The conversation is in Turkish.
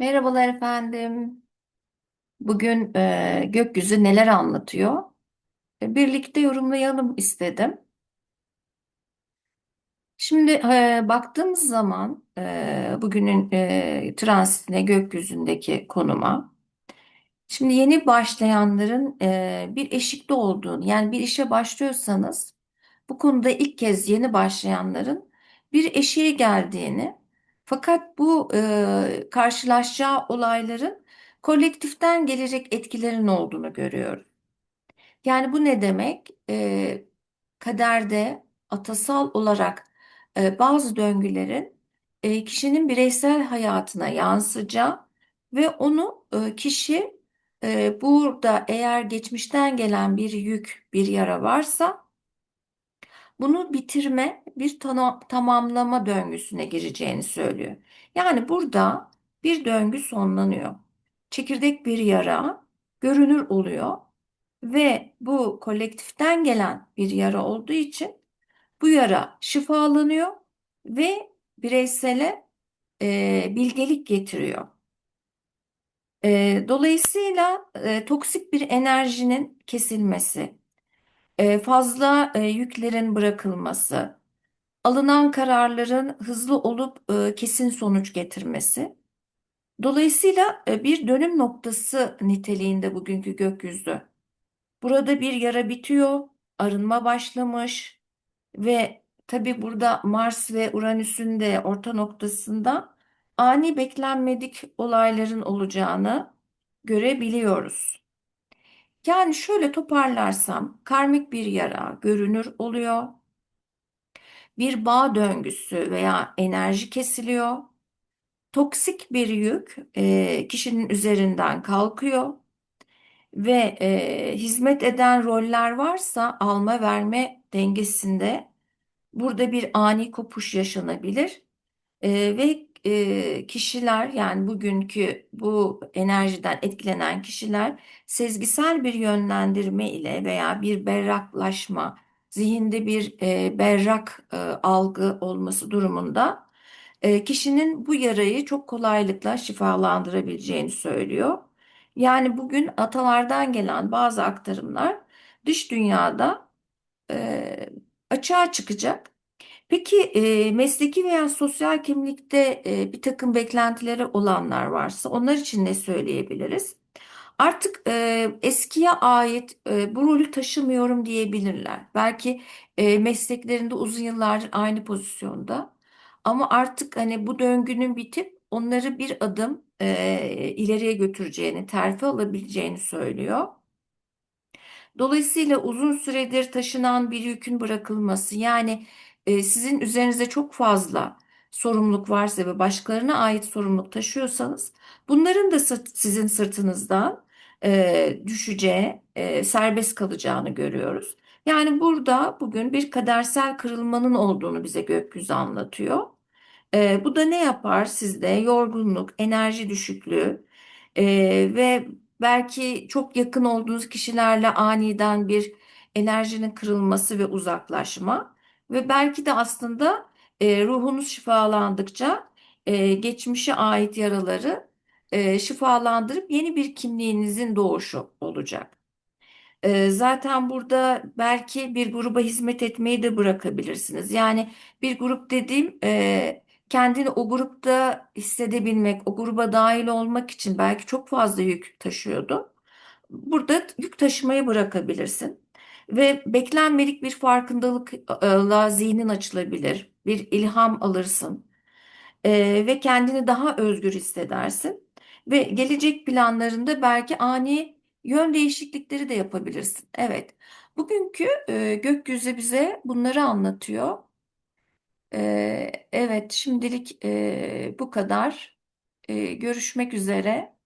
Merhabalar efendim. Bugün e, gökyüzü neler anlatıyor? E, birlikte yorumlayalım istedim. Şimdi e, baktığımız zaman e, bugünün e, transitine gökyüzündeki konuma. Şimdi yeni başlayanların e, bir eşikte olduğunu, yani bir işe başlıyorsanız bu konuda ilk kez yeni başlayanların bir eşiğe geldiğini, fakat bu e, karşılaşacağı olayların kolektiften gelecek etkilerin olduğunu görüyorum. Yani bu ne demek? E, kaderde atasal olarak e, bazı döngülerin e, kişinin bireysel hayatına yansıyacağı ve onu e, kişi e, burada eğer geçmişten gelen bir yük, bir yara varsa bunu bitirme, bir tamamlama döngüsüne gireceğini söylüyor. Yani burada bir döngü sonlanıyor. Çekirdek bir yara görünür oluyor ve bu kolektiften gelen bir yara olduğu için bu yara şifalanıyor ve bireysele e, bilgelik getiriyor. E, dolayısıyla e, toksik bir enerjinin kesilmesi, e, fazla e, yüklerin bırakılması, alınan kararların hızlı olup e, kesin sonuç getirmesi. Dolayısıyla e, bir dönüm noktası niteliğinde bugünkü gökyüzü. Burada bir yara bitiyor, arınma başlamış ve tabii burada Mars ve Uranüs'ün de orta noktasında ani beklenmedik olayların olacağını görebiliyoruz. Yani şöyle toparlarsam karmik bir yara görünür oluyor. Bir bağ döngüsü veya enerji kesiliyor. Toksik bir yük e, kişinin üzerinden kalkıyor ve e, hizmet eden roller varsa alma verme dengesinde burada bir ani kopuş yaşanabilir E, ve e, kişiler yani bugünkü bu enerjiden etkilenen kişiler sezgisel bir yönlendirme ile veya bir berraklaşma, zihinde bir e, berrak e, algı olması durumunda e, kişinin bu yarayı çok kolaylıkla şifalandırabileceğini söylüyor. Yani bugün atalardan gelen bazı aktarımlar dış dünyada e, açığa çıkacak. Peki e, mesleki veya sosyal kimlikte e, bir takım beklentileri olanlar varsa onlar için ne söyleyebiliriz? Artık e, eskiye ait e, bu rolü taşımıyorum diyebilirler. Belki e, mesleklerinde uzun yıllardır aynı pozisyonda. Ama artık hani bu döngünün bitip onları bir adım e, ileriye götüreceğini, terfi alabileceğini söylüyor. Dolayısıyla uzun süredir taşınan bir yükün bırakılması yani e, sizin üzerinize çok fazla sorumluluk varsa ve başkalarına ait sorumluluk taşıyorsanız bunların da sizin sırtınızdan e, düşeceği, e, serbest kalacağını görüyoruz. Yani burada bugün bir kadersel kırılmanın olduğunu bize gökyüzü anlatıyor. E, bu da ne yapar sizde? Yorgunluk, enerji düşüklüğü e, ve belki çok yakın olduğunuz kişilerle aniden bir enerjinin kırılması ve uzaklaşma ve belki de aslında e, ruhunuz şifalandıkça e, geçmişe ait yaraları e, şifalandırıp yeni bir kimliğinizin doğuşu olacak. Ee, Zaten burada belki bir gruba hizmet etmeyi de bırakabilirsiniz. Yani bir grup dediğim e, kendini o grupta hissedebilmek, o gruba dahil olmak için belki çok fazla yük taşıyordu. Burada yük taşımayı bırakabilirsin. Ve beklenmedik bir farkındalıkla zihnin açılabilir. Bir ilham alırsın. Ee, ve kendini daha özgür hissedersin. Ve gelecek planlarında belki ani yön değişiklikleri de yapabilirsin. Evet, bugünkü e, gökyüzü bize bunları anlatıyor. Evet, şimdilik e, bu kadar. E, görüşmek üzere.